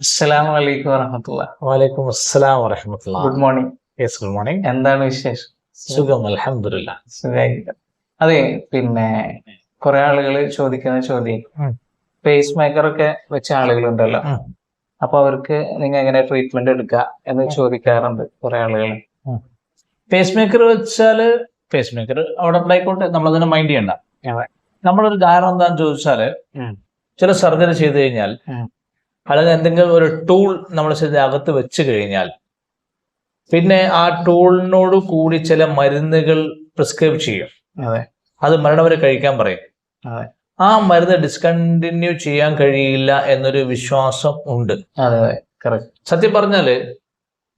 അസ്സലാമു അലൈക്കും വറഹമത്തുള്ള വാലൈക്കും അസ്സലാം വറഹമത്തുള്ള good morning yes good morning എന്താണ് വിശേഷം? സുഖം അലഹമില്ല സുഖമായിരിക്കും അതെ പിന്നെ കുറെ ആളുകൾ ചോദിക്കുന്ന ചോദ്യം. ഫേസ് പേസ് മേക്കർ ഒക്കെ വെച്ച ആളുകളുണ്ടല്ലോ. ഉണ്ടല്ലോ അപ്പൊ അവർക്ക് നിങ്ങൾ എങ്ങനെ ട്രീറ്റ്മെന്റ് എടുക്കുക എന്ന് ചോദിക്കാറുണ്ട് കുറെ ആളുകൾ പേസ് മേക്കർ വെച്ചാൽ പേസ് മേക്കർ അവിടെ ഉണ്ടായിക്കോട്ടെ നമ്മളതിനെ മൈൻഡ് ചെയ്യണ്ട. നമ്മളൊരു ധാരണ എന്താന്ന് ചോദിച്ചാൽ. ചില സർജറി ചെയ്ത് കഴിഞ്ഞാൽ. അല്ലെങ്കിൽ എന്തെങ്കിലും ഒരു ടൂൾ നമ്മുടെ ശരീരത്തിനകത്ത് വെച്ച് കഴിഞ്ഞാൽ പിന്നെ ആ ടൂളിനോട് കൂടി ചില മരുന്നുകൾ പ്രിസ്ക്രൈബ് ചെയ്യും. അതെ. മരണം വരെ കഴിക്കാൻ പറയും. ആ മരുന്ന് ഡിസ്കണ്ടിന്യൂ ചെയ്യാൻ കഴിയില്ല എന്നൊരു വിശ്വാസം ഉണ്ട്. സത്യം പറഞ്ഞാൽ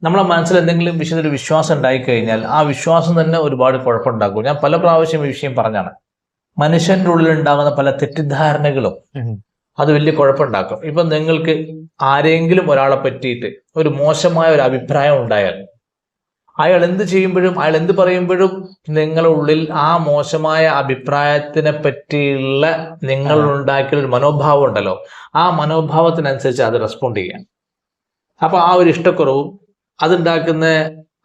നമ്മളെ മനസ്സിൽ എന്തെങ്കിലും വിഷയത്തിൽ ഒരു വിശ്വാസം ഉണ്ടായി കഴിഞ്ഞാൽ ആ വിശ്വാസം തന്നെ ഒരുപാട് കുഴപ്പമുണ്ടാക്കും. ഞാൻ പല പ്രാവശ്യം ഈ വിഷയം പറഞ്ഞാണ്. മനുഷ്യന്റെ ഉള്ളിൽ ഉണ്ടാകുന്ന പല തെറ്റിദ്ധാരണകളും അത് വലിയ കുഴപ്പമുണ്ടാക്കും. ഇപ്പൊ നിങ്ങൾക്ക് ആരെങ്കിലും ഒരാളെ പറ്റിയിട്ട് ഒരു മോശമായ ഒരു അഭിപ്രായം ഉണ്ടായാൽ അയാൾ എന്ത് ചെയ്യുമ്പോഴും അയാൾ എന്ത് പറയുമ്പോഴും നിങ്ങളുടെ ഉള്ളിൽ ആ മോശമായ അഭിപ്രായത്തിനെ പറ്റിയുള്ള നിങ്ങൾ ഉണ്ടാക്കിയ ഒരു മനോഭാവം ഉണ്ടല്ലോ. ആ മനോഭാവത്തിനനുസരിച്ച് അത് റെസ്പോണ്ട് ചെയ്യാം അപ്പൊ ആ ഒരു ഇഷ്ടക്കുറവും അതുണ്ടാക്കുന്ന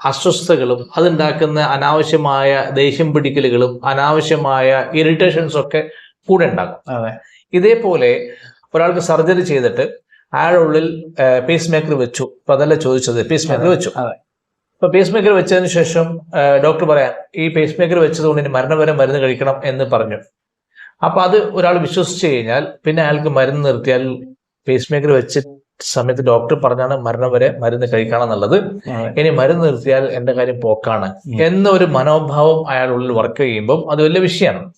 അസ്വസ്ഥതകളും അതുണ്ടാക്കുന്ന അനാവശ്യമായ ദേഷ്യം പിടിക്കലുകളും അനാവശ്യമായ ഇറിറ്റേഷൻസ് ഒക്കെ കൂടെ ഉണ്ടാകും. ഇതേപോലെ ഒരാൾക്ക് സർജറി ചെയ്തിട്ട് അയാളുടെ ഉള്ളിൽ പേസ് മേക്കർ വെച്ചു. അപ്പൊ അതല്ല ചോദിച്ചത്? പേസ് മേക്കർ വെച്ചു. അപ്പൊ പേസ് മേക്കർ വെച്ചതിന് ശേഷം ഡോക്ടർ പറയാം ഈ പേസ് മേക്കർ വെച്ചതുകൊണ്ട് ഇനി മരണം വരെ മരുന്ന് കഴിക്കണം എന്ന് പറഞ്ഞു. അപ്പൊ അത് ഒരാൾ വിശ്വസിച്ച് കഴിഞ്ഞാൽ പിന്നെ അയാൾക്ക് മരുന്ന് നിർത്തിയാൽ പേസ് മേക്കർ വെച്ച സമയത്ത് ഡോക്ടർ പറഞ്ഞാണ് മരണം വരെ മരുന്ന് കഴിക്കണം എന്നുള്ളത്. ഇനി മരുന്ന് നിർത്തിയാൽ എന്റെ കാര്യം പോക്കാണ്. എന്നൊരു മനോഭാവം അയാളുടെ ഉള്ളിൽ വർക്ക് ചെയ്യുമ്പോൾ അത് വലിയ വിഷയമാണ്.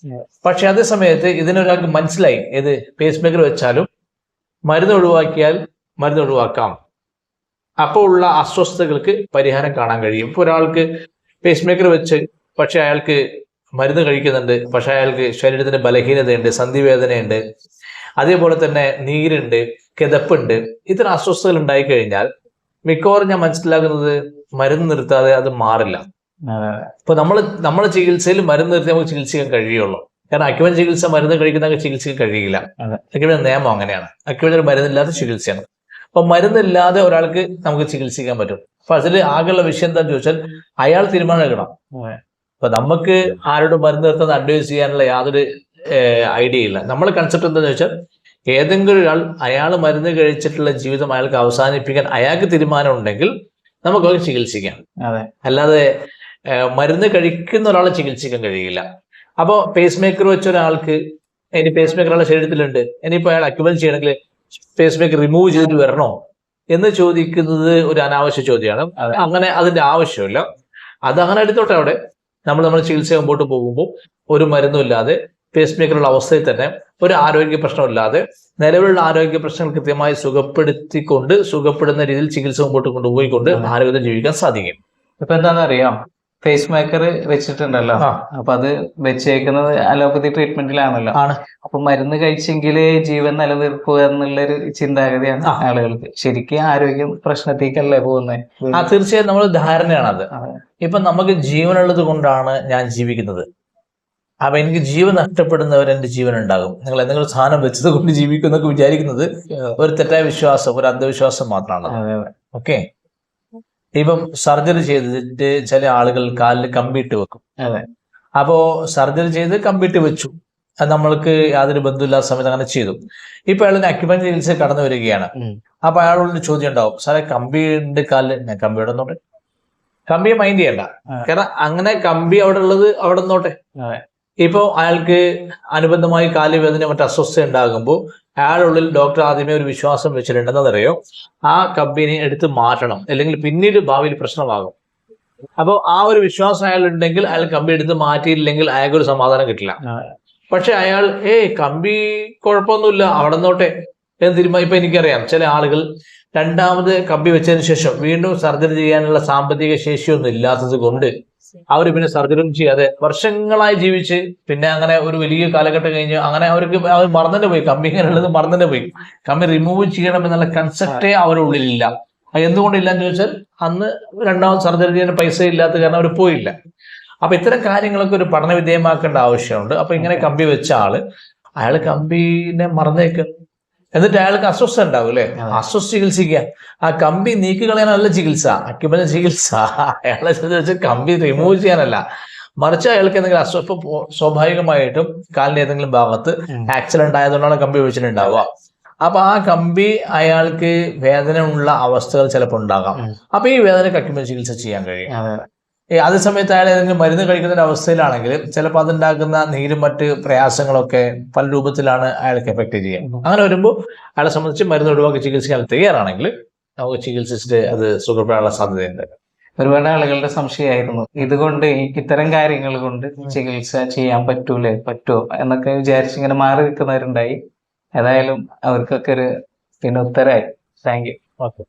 പക്ഷെ അതേ സമയത്ത് ഇതിനൊരാൾക്ക് മനസ്സിലായി. ഏത് പേസ് മേക്കർ വെച്ചാലും മരുന്ന് ഒഴിവാക്കിയാൽ മരുന്ന് ഒഴിവാക്കാം. അപ്പോൾ ഉള്ള അസ്വസ്ഥതകൾക്ക് പരിഹാരം കാണാൻ കഴിയും. ഇപ്പൊ ഒരാൾക്ക് പേസ് മേക്കർ വെച്ച് പക്ഷെ അയാൾക്ക് മരുന്ന് കഴിക്കുന്നുണ്ട്. പക്ഷെ അയാൾക്ക് ശരീരത്തിന് ബലഹീനതയുണ്ട് സന്ധിവേദനയുണ്ട്. അതേപോലെ തന്നെ നീരുണ്ട്. കിതപ്പുണ്ട്. ഇത്തരം അസ്വസ്ഥതകൾ ഉണ്ടായി കഴിഞ്ഞാൽ മിക്കവാറും ഞാൻ മനസ്സിലാക്കുന്നത് മരുന്ന് നിർത്താതെ അത് മാറില്ല. ഇപ്പൊ നമ്മൾ നമ്മളെ ചികിത്സയിൽ മരുന്ന് നിർത്തി നമുക്ക് ചികിത്സിക്കാൻ കഴിയുള്ളൂ. കാരണം അക്യുവൻ ചികിത്സ മരുന്ന് കഴിക്കുന്ന ചികിത്സിക്കാൻ കഴിയില്ല. അക്യുവൻ നിയമം അങ്ങനെയാണ്. അക്യുവൻ ഒരു മരുന്നില്ലാത്ത ചികിത്സയാണ്. അപ്പൊ മരുന്നില്ലാതെ ഒരാൾക്ക് നമുക്ക് ചികിത്സിക്കാൻ പറ്റും. അപ്പൊ അതിൽ ആകെയുള്ള വിഷയം എന്താന്ന് ചോദിച്ചാൽ അയാൾ തീരുമാനം എടുക്കണം. അപ്പൊ നമുക്ക് ആരോടും മരുന്ന് നിർത്തുന്ന അഡ്വൈസ് ചെയ്യാനുള്ള യാതൊരു ഐഡിയ ഇല്ല. നമ്മളെ കൺസെപ്റ്റ് എന്താണെന്ന് വെച്ചാൽ ഏതെങ്കിലും ഒരാൾ അയാൾ മരുന്ന് കഴിച്ചിട്ടുള്ള ജീവിതം അയാൾക്ക് അവസാനിപ്പിക്കാൻ അയാൾക്ക് തീരുമാനം ഉണ്ടെങ്കിൽ നമുക്ക് അവർക്ക് ചികിത്സിക്കാം. അതെ. അല്ലാതെ മരുന്ന് കഴിക്കുന്ന ഒരാളെ ചികിത്സിക്കാൻ കഴിയില്ല. അപ്പോൾ പേസ് മേക്കർ വെച്ച ഒരാൾക്ക് ഇനി പേസ് മേക്കർ ആളുടെ ശരീരത്തിലുണ്ട് ഇനിയിപ്പോൾ അയാൾ അക്യുബൽ ചെയ്യണമെങ്കിൽ പേസ് മേക്കർ റിമൂവ് ചെയ്തിട്ട് വരണോ എന്ന് ചോദിക്കുന്നത് ഒരു അനാവശ്യ ചോദ്യമാണ്. അങ്ങനെ അതിന്റെ ആവശ്യമില്ല. അത് അങ്ങനെ എടുത്തോട്ടെ അവിടെ. നമ്മൾ നമ്മുടെ ചികിത്സ മുമ്പോട്ട് പോകുമ്പോൾ ഒരു മരുന്നും ഇല്ലാതെ പേസ് മേക്കറുള്ള അവസ്ഥയിൽ തന്നെ ഒരു ആരോഗ്യ പ്രശ്നമില്ലാതെ നിലവിലുള്ള ആരോഗ്യ പ്രശ്നങ്ങൾ കൃത്യമായി സുഖപ്പെടുത്തിക്കൊണ്ട് സുഖപ്പെടുന്ന രീതിയിൽ ചികിത്സ മുമ്പോട്ട് കൊണ്ടുപോയിക്കൊണ്ട് ആരോഗ്യത്തെ ആരോഗ്യത്തിൽ ജീവിക്കാൻ സാധിക്കും. ഇപ്പൊ എന്താണെന്നറിയോ? ഫേസ് മേക്കർ വെച്ചിട്ടുണ്ടല്ലോ. അപ്പൊ അത് വെച്ചേക്കുന്നത് അലോപ്പതി ട്രീറ്റ്മെന്റിലാണല്ലോ ആണ്. അപ്പൊ മരുന്ന് കഴിച്ചെങ്കിലേ ജീവൻ എന്നുള്ള എന്നുള്ളൊരു ചിന്താഗതിയാണ്. ആളുകൾക്ക്. ശരിക്കും ആരോഗ്യ പ്രശ്നത്തേക്കല്ലേ പോകുന്നത് ആ തീർച്ചയായും നമ്മൾ ധാരണയാണ് അത്. ഇപ്പൊ നമുക്ക് ജീവനുള്ളത് കൊണ്ടാണ് ഞാൻ ജീവിക്കുന്നത്. അപ്പൊ എനിക്ക് ജീവൻ നഷ്ടപ്പെടുന്നവർ എന്റെ ജീവൻ ഉണ്ടാകും നിങ്ങൾ എന്തെങ്കിലും സാധനം വെച്ചത് കൊണ്ട് ജീവിക്കും എന്നൊക്കെ വിചാരിക്കുന്നത് ഒരു തെറ്റായ വിശ്വാസം ഒരു അന്ധവിശ്വാസം മാത്രമാണ്. ഓക്കെ? ഇപ്പം സർജറി ചെയ്തിട്ട് ചില ആളുകൾ കാലിൽ കമ്പിയിട്ട് വെക്കും. അപ്പോ സർജറി ചെയ്ത് കമ്പിയിട്ട് വെച്ചു. അത് നമ്മൾക്ക് യാതൊരു ബന്ധമില്ലാത്ത സമയത്ത് അങ്ങനെ ചെയ്തു. ഇപ്പൊ അയാളിന് അക്യുപഞ്ചർ ചികിത്സ കടന്നു വരികയാണ്. അപ്പൊ അയാളോട് ചോദ്യം ഉണ്ടാവും സാറേ കമ്പി ഉണ്ട് കാലിൽ. ഞാൻ കമ്പി അവിടെ നിന്നോട്ടെ? കമ്പിയെ മൈൻഡ് ചെയ്യണ്ട. കാരണം അങ്ങനെ കമ്പി അവിടെ ഉള്ളത് അവിടെ നിന്നോട്ടെ? അതെ ഇപ്പോ അയാൾക്ക് അനുബന്ധമായി കാലുവേദന മറ്റു അസ്വസ്ഥ ഉണ്ടാകുമ്പോൾ അയാളുള്ളിൽ ഡോക്ടർ ആദ്യമേ ഒരു വിശ്വാസം വെച്ചിട്ടുണ്ടെന്നറിയോ ആ കമ്പിനെ എടുത്ത് മാറ്റണം. അല്ലെങ്കിൽ പിന്നീട് ഭാവിയിൽ പ്രശ്നമാകും. അപ്പോൾ ആ ഒരു വിശ്വാസം അയാൾ ഉണ്ടെങ്കിൽ അയാൾ കമ്പി എടുത്ത് മാറ്റിയില്ലെങ്കിൽ അയാൾക്കൊരു സമാധാനം കിട്ടില്ല. പക്ഷെ അയാൾ ഏയ് കമ്പി കുഴപ്പമൊന്നുമില്ല അവിടെ നിന്നോട്ടെ എന്ന് തീരുമാനം ഇപ്പൊ എനിക്കറിയാം. ചില ആളുകൾ രണ്ടാമത് കമ്പി വെച്ചതിന് ശേഷം വീണ്ടും സർജറി ചെയ്യാനുള്ള സാമ്പത്തിക ശേഷിയൊന്നും ഇല്ലാത്തത് കൊണ്ട് അവർ പിന്നെ സർജറിയും ചെയ്യാതെ വർഷങ്ങളായി ജീവിച്ച് പിന്നെ അങ്ങനെ ഒരു വലിയ കാലഘട്ടം കഴിഞ്ഞ് അങ്ങനെ അവർക്ക് അവർ മറന്നിട്ട് പോയി. കമ്പി ഇങ്ങനെയുള്ളത് മറന്നിട്ട് പോയി. കമ്പി റിമൂവ് ചെയ്യണം എന്നുള്ള കൺസെപ്റ്റേ അവരുടെ ഉള്ളിലില്ല. അത് എന്തുകൊണ്ടില്ല എന്ന് ചോദിച്ചാൽ അന്ന് രണ്ടാമത് സർജറി ചെയ്യാൻ പൈസ ഇല്ലാത്ത കാരണം അവർ പോയില്ല. അപ്പൊ ഇത്തരം കാര്യങ്ങളൊക്കെ ഒരു പഠന വിധേയമാക്കേണ്ട ആവശ്യമുണ്ട്. അപ്പൊ ഇങ്ങനെ കമ്പി വെച്ച ആൾ അയാൾ കമ്പിനെ മറന്നേക്ക്. എന്നിട്ട് അയാൾക്ക് അസ്വസ്ഥ ഉണ്ടാവും അല്ലെ? അസ്വസ്ഥ ചികിത്സിക്കുക. ആ കമ്പി നീക്കി കളയാനല്ല ചികിത്സ. അക്യുമല ചികിത്സ. അയാളെ വെച്ച് കമ്പി റിമൂവ് ചെയ്യാനല്ല. മറിച്ച് അയാൾക്ക് എന്തെങ്കിലും അസ്വസ്ഥ സ്വാഭാവികമായിട്ടും കാലിന്റെ ഏതെങ്കിലും ഭാഗത്ത് ആക്സിഡന്റ് ആയതുകൊണ്ടാണ് കമ്പി വെച്ചിട്ടുണ്ടാവുക അപ്പൊ ആ കമ്പി അയാൾക്ക് വേദന ഉള്ള അവസ്ഥകൾ ചിലപ്പോൾ ഉണ്ടാകാം. അപ്പൊ ഈ വേദനക്ക് അക്യുമല ചികിത്സ ചെയ്യാൻ കഴിയും. അതെ സമയത്ത് അയാൾ ഏതെങ്കിലും മരുന്ന് കഴിക്കുന്ന ഒരു അവസ്ഥയിലാണെങ്കിൽ ചിലപ്പോൾ അതുണ്ടാക്കുന്ന നീരും മറ്റ് പ്രയാസങ്ങളൊക്കെ പല രൂപത്തിലാണ് അയാൾക്ക് എഫക്ട് ചെയ്യുന്നത് അങ്ങനെ വരുമ്പോൾ അയാളെ സംബന്ധിച്ച് മരുന്ന് ഒഴിവാക്കി ചികിത്സിക്കാൻ തയ്യാറാണെങ്കിൽ നമുക്ക് ചികിത്സിച്ചിട്ട് അത് സുഖപ്പെടാനുള്ള സാധ്യതയുണ്ട്. ഒരുപാട് ആളുകളുടെ സംശയമായിരുന്നു. ഇതുകൊണ്ട് ഇത്തരം കാര്യങ്ങൾ കൊണ്ട് ചികിത്സ ചെയ്യാൻ പറ്റൂലേ പറ്റുമോ എന്നൊക്കെ വിചാരിച്ച് ഇങ്ങനെ മാറി നിൽക്കുന്നവരുണ്ടായി. ഏതായാലും അവർക്കൊക്കെ ഒരു പിന്നെ ഉത്തരമായി. Thank you okay